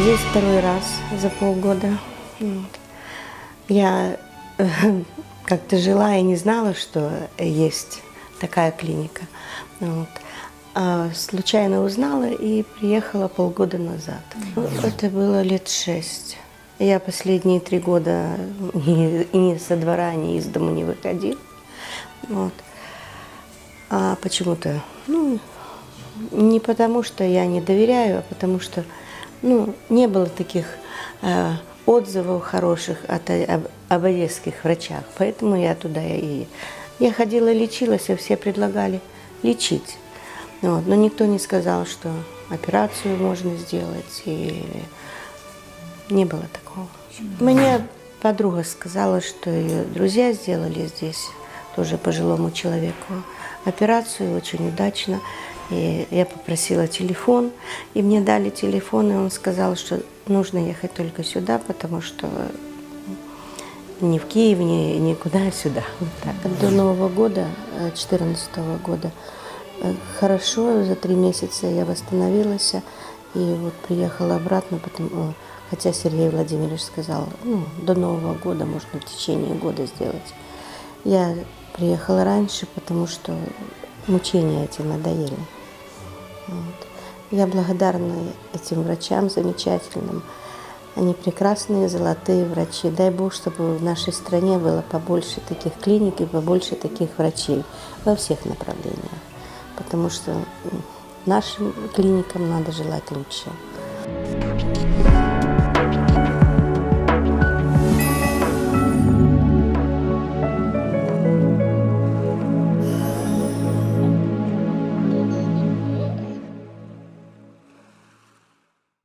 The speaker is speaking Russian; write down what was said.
Здесь второй раз за полгода. Вот. Я как-то жила и не знала, что есть такая клиника. Вот. А случайно узнала и приехала полгода назад. Это было лет шесть. Я последние три года ни, ни со двора, ни из дома не выходила. Вот. А почему-то, ну, не потому, что я не доверяю, а потому что, ну, не было таких э, отзывов хороших от, об, об одесских врачах. Поэтому я туда и... Я ходила, лечилась, и все предлагали лечить. Вот. Но никто не сказал, что операцию можно сделать, и не было такого. Мне подруга сказала, что ее друзья сделали здесь, тоже пожилому человеку, операцию очень удачно. И я попросила телефон, и мне дали телефон, и он сказал, что нужно ехать только сюда, потому что ни в Киев, ни никуда, а сюда. Вот так. До Нового года, 2014 года, э, хорошо, за три месяца я восстановилась, и вот приехала обратно, потому, хотя Сергей Владимирович сказал, ну, до Нового года можно в течение года сделать. Я приехала раньше, потому что мучения эти надоели. Вот. Я благодарна этим врачам замечательным. Они прекрасные, золотые врачи. Дай Бог, чтобы в нашей стране было побольше таких клиник и побольше таких врачей во всех направлениях. Потому что нашим клиникам надо желать лучшего.